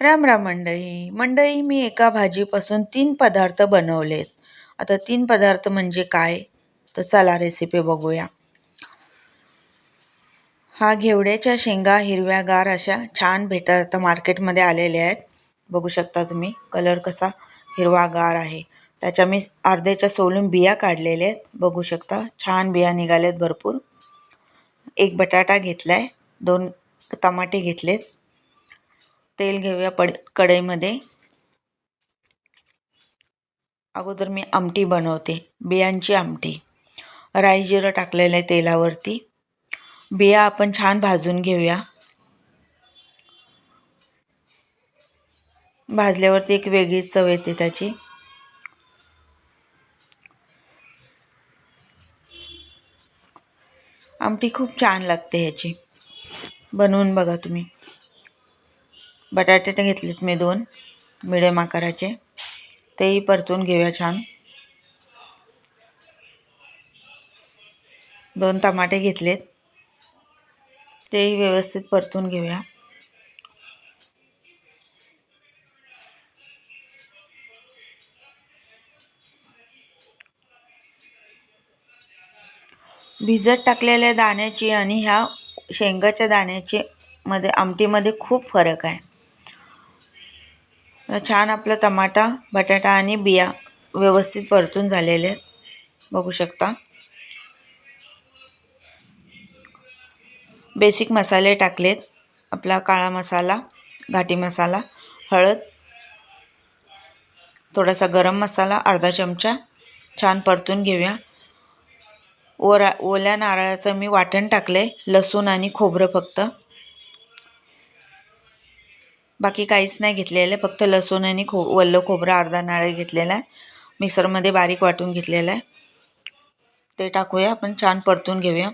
राम राम मंडई मंडई मी एका भाजीपासून तीन पदार्थ बनवलेत. आता तीन पदार्थ म्हणजे काय? तर चला रेसिपी बघूया. हा घेवड्याच्या शेंगा हिरव्यागार अशा छान भेटतात. आता मार्केटमध्ये आलेल्या आहेत. बघू शकता तुम्ही कलर कसा हिरवागार आहे. त्याच्या मी अर्ध्याच्या सोलून बिया काढलेल्या आहेत. बघू शकता छान बिया निघाल्यात भरपूर. एक बटाटा घेतला आहे दोन टमाटे घेतलेत. तेल घेऊया पड कढईमध्ये. अगोदर मी आमटी बनवते बियांची आमटी. राई जिरं टाकलेलं आहे तेलावरती. बिया आपण छान भाजून घेऊया. भाजल्यावरती एक वेगळीच चव येते त्याची. आमटी खूप छान लागते ह्याची. बनवून बघा तुम्ही. बटाटे घेतलेत मी दोन मिडियम आकाराचे. तेही परतून घेऊया छान. दोन टमाटे घेतलेत. तेही व्यवस्थित परतून घेऊया. भिजत टाकलेल्या दाण्याची आणि ह्या शेंगाच्या दाण्याची मध्ये आमटीमध्ये खूप फरक आहे. छान आपला टमाटा बटाटा आणि बिया व्यवस्थित परतून झालेले आहेत. बघू शकता. बेसिक मसाले टाकलेत. आपला काळा मसाला घाटी मसाला हळद थोडासा गरम मसाला अर्धा चमचा. छान परतून घेऊया. ओरा ओल्या नारळाचं मी वाटण टाकले लसूण आणि खोबरं फक्त. बाकी काहीच नाही घेतलेलं आहे. फक्त लसूण आणि खो वल्लं खोबरं अर्धा नारळ घेतलेला आहे. मिक्सरमध्ये बारीक वाटून घेतलेलं आहे. ते टाकूया. आपण छान परतून घेऊया.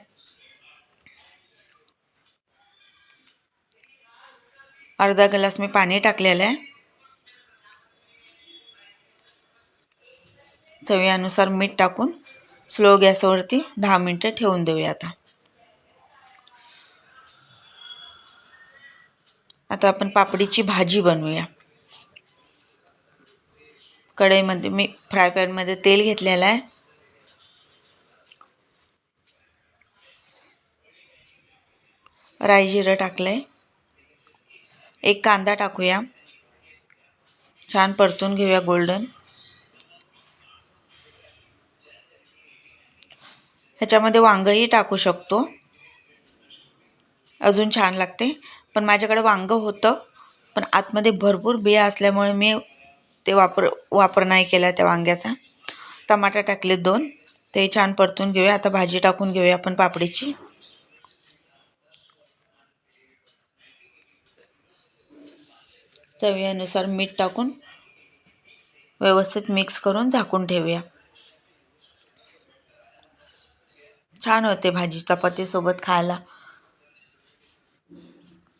अर्धा ग्लास मी पाणी टाकलेलं आहे. चवीनुसार मीठ टाकून स्लो गॅसवरती दहा मिनटं ठेवून देऊया आता. आता आपण पापडीची भाजी बनवूया. कढईमध्ये मी फ्राय पॅनमध्ये तेल घेतलेलं आहे. राई जिरं टाकलं आहे एक कांदा टाकूया. छान परतून घेऊया गोल्डन. ह्याच्यामध्ये वांगंही टाकू शकतो. अजून छान लागते. पण माझ्याकडे वांगं होतं. पण आतमध्ये भरपूर बिया असल्यामुळे मी ते वापर वापर नाही केला त्या वांग्याचा. टमाटा टाकले दोन. ते छान परतून घेऊया. आता भाजी टाकून घेऊया आपण पापडीची. चवीनुसार मीठ टाकून व्यवस्थित मिक्स करून झाकून ठेवूया. छान होते भाजी चपातीसोबत खायला.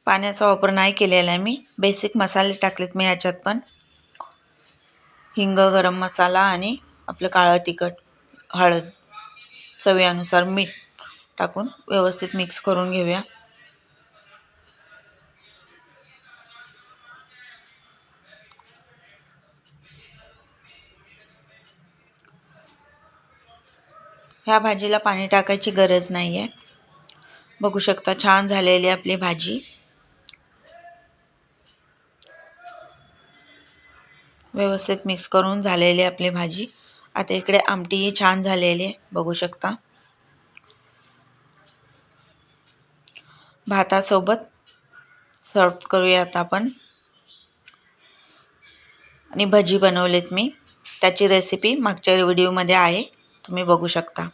पाण्याचा वापर नाही केलेला आहे मी. बेसिक मसाले टाकलेत मी ह्याच्यात पण. हिंग गरम मसाला आणि आपलं काळं तिखट हळद चवीनुसार मीठ टाकून व्यवस्थित मिक्स करून घेऊया. ह्या भाजीला पाणी टाकायची गरज नाही आहे बघू शकता छान झालेली आपली भाजी. व्यवस्थित मिक्स करून झालेली आपली भाजी. आता इकडे आमटीही छान झालेली आहे बघू शकता. भातासोबत सर्व करूया आता आपण. आणि भजी बनवलेत मी. त्याची रेसिपी मागच्या व्हिडिओमध्ये आहे तुम्ही बघू शकता.